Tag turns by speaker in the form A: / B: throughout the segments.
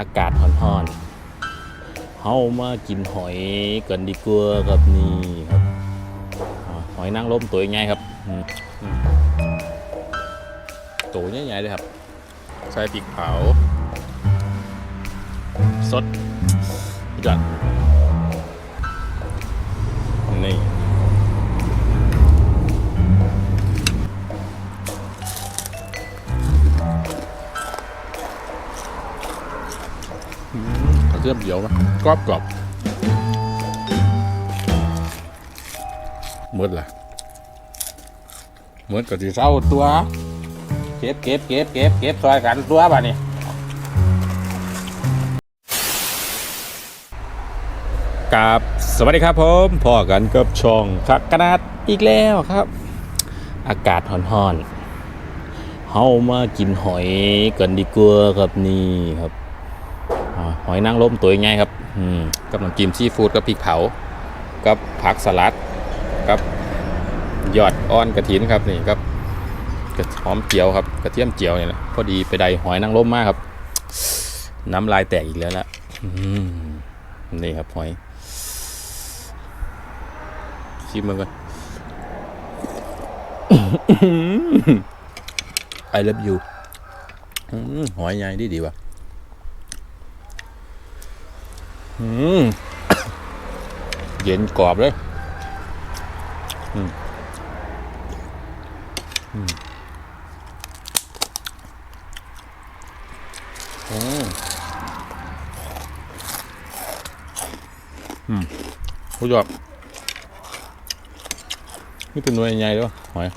A: อากาศร้อนๆเฮามากินหอยกันดีกว่าครับนี่ครับหอยนางรมตัวใหญ่ครับตัวใหญ่ๆเลยครับ ใส่ปีกเผาสดจัด ยมเดียวนะกรอบกรอบหมืดละหมืดก็ที่เศร้าตัวเก็บเก็บเก็บเก็บเก็บซอยกันตัวบ้านี่กับสวัสดีครับผมพ่อกันกับช่องคักกระดาษอีกแล้วครับ อากาศร้อนๆเฮามากินหอยกันดีกว่าครับนี่ครับ อ่าหอยนางรมตัวใหญ่ครับกับน้ำจิ้มซีฟู้ดกับพริกเผา กับผักสลัดกับยอดอ่อนกระถินครับนี่กับกระหอมเจียวครับกระเทียมเจียวเนี่ยแหละพอดีไปได้หอยนางรมมากครับ น้ำลายแตกอีกแล้วละนี่ครับหอยชิมมันก่อน I love you หอยใหญ่ดีดีว่ะ อืม เย็นกรอบเลยอืมอืมอืมอืมผู้ชอบนี่เป็นหน่วยใหญ่ๆด้วยวะหอย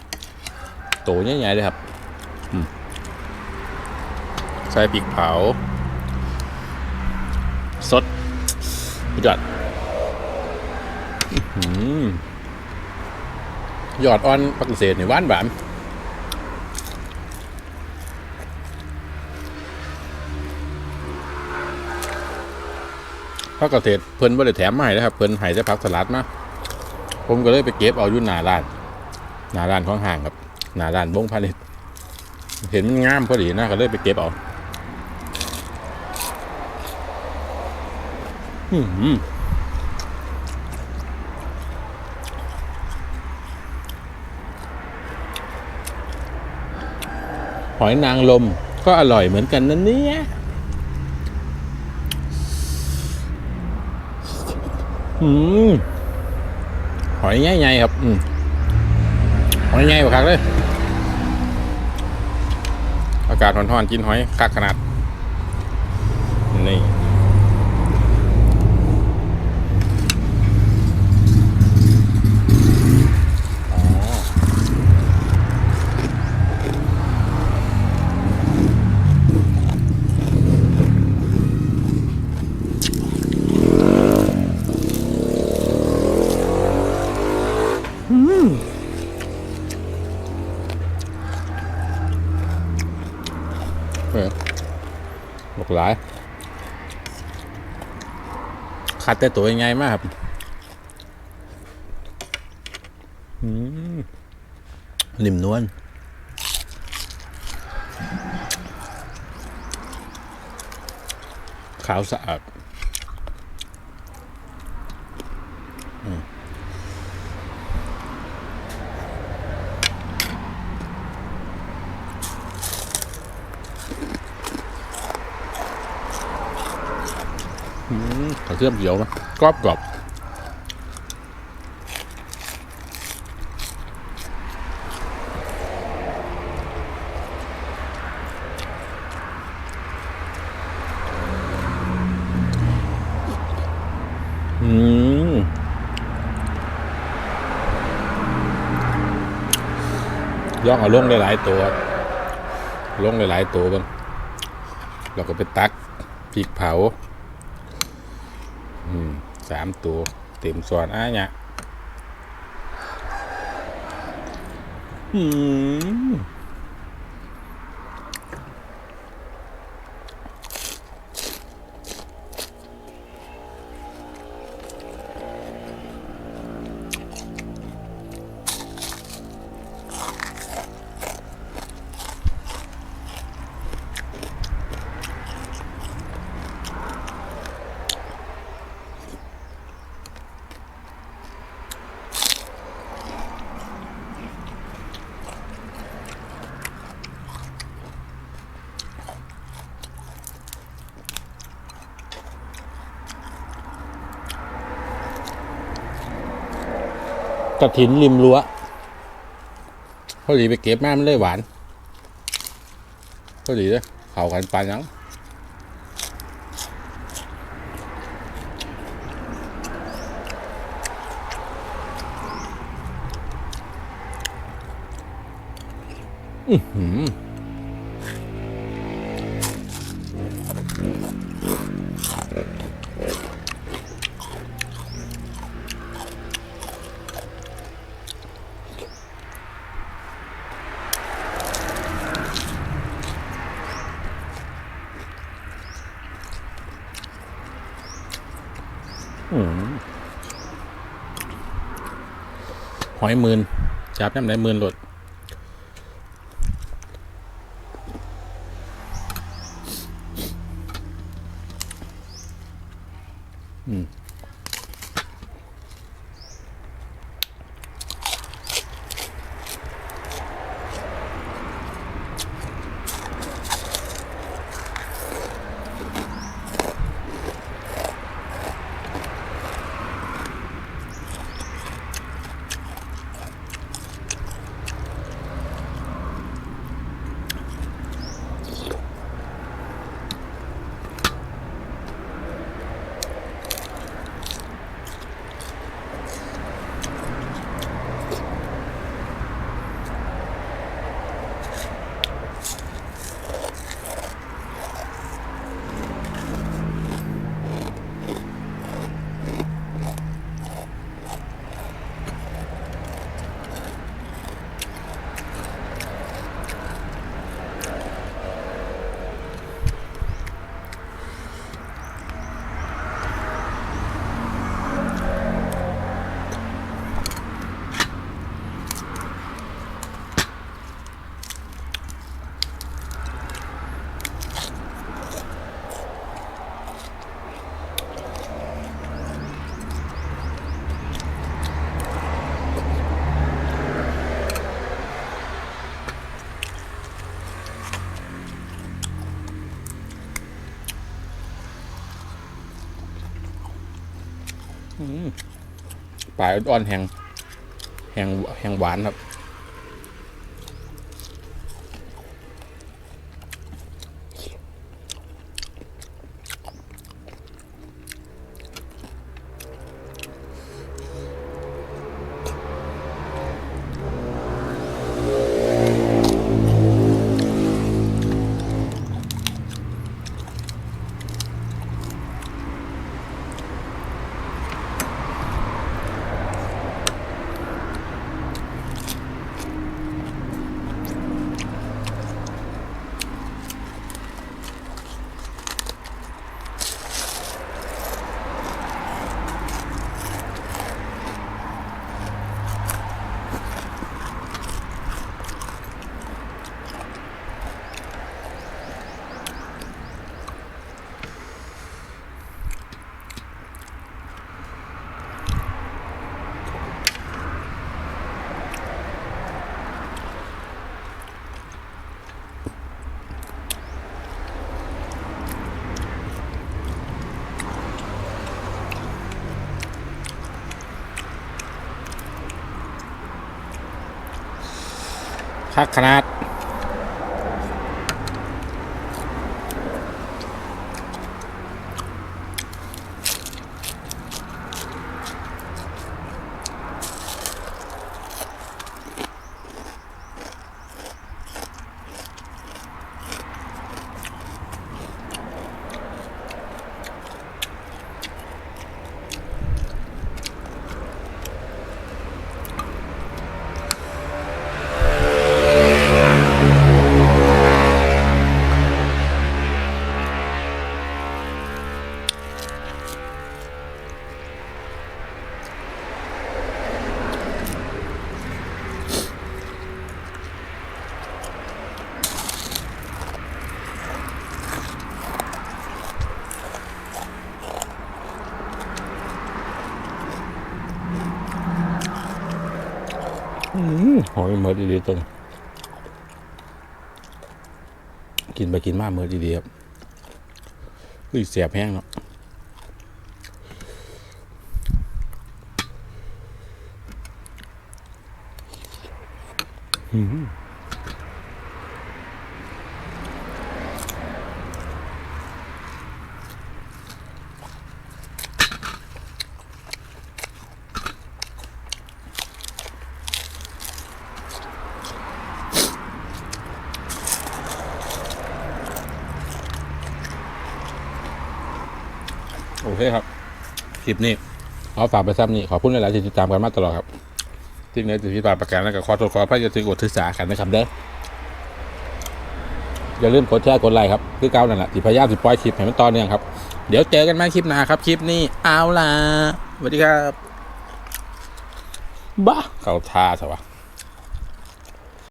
A: โตใหญ่ๆเลยครับอืมใส่ปีกเผา สด ยอดอื้อหือยอดอ่อนปักเศษนี่หวานหวานพักเกษตรเพิ่นบ่ได้แถมมาให้นะครับเพิ่นให้แต่ผักสลัดมาผมก็เลยไปเก็บเอาอยู่หน้าร้านหน้าร้านของห้างครับหน้าร้านบงพาณิชย์เห็นมันงามพอดีนะก็เลยไปเก็บเอา อืม หอยนางรมก็อร่อยเหมือนกันนะเนี่ยอืมหอยใหญ่ๆครับอหอยใหญ่กว่าคักเลย อากาศร้อนๆกินหอยคักขนาด นี่ เออ หลากหลายคัดแต่ตัวยังไงมากครับนิ่มนวลขาวสะอาดอืมก ระเทียมเขียวนะกรอบกรอบย่องเอาลงหลายตัว ลงหลายตัวบ้างเราก็ไปตักพริกเผา อืมสามตัวเต็มส่วนอะเนี่ยอืม กระถินริมรั้วพอดีไปเก็บมามันเลยหวานพอดีเลยเข่ากันปานยังอือหือ หอยมื่นจับน้ำไหนมื่นหลดอืม ปลายอ่อนๆแหงแหงแหงหวานครับ คักขนาด หอยเมิอดีๆตัวกินไปกินมากเมิอดีๆครับเฮ้ยเสียบแห้งเนาะอืม คลิปนี้ขอฝากไปซ้ำนี่ขอบคุณหลายๆที่ติดตามกันมาตลอดครับที่เหนี้ติดที่ปาประกันแล้วก็ขอโทษขออภัยจะถือกดถือสากันนะครับเด้ออย่าลืมกดแชร์กดไลค์ครับคือเก้านั่นแหละที่พยายามสิปล่อยคลิปให้มันต่อเนื่องครับเดี๋ยวเจอกันใหม่คลิปหน้าครับ คลิปนี้เอาล่ะสวัสดีครับบ้าเขาท่าสวะ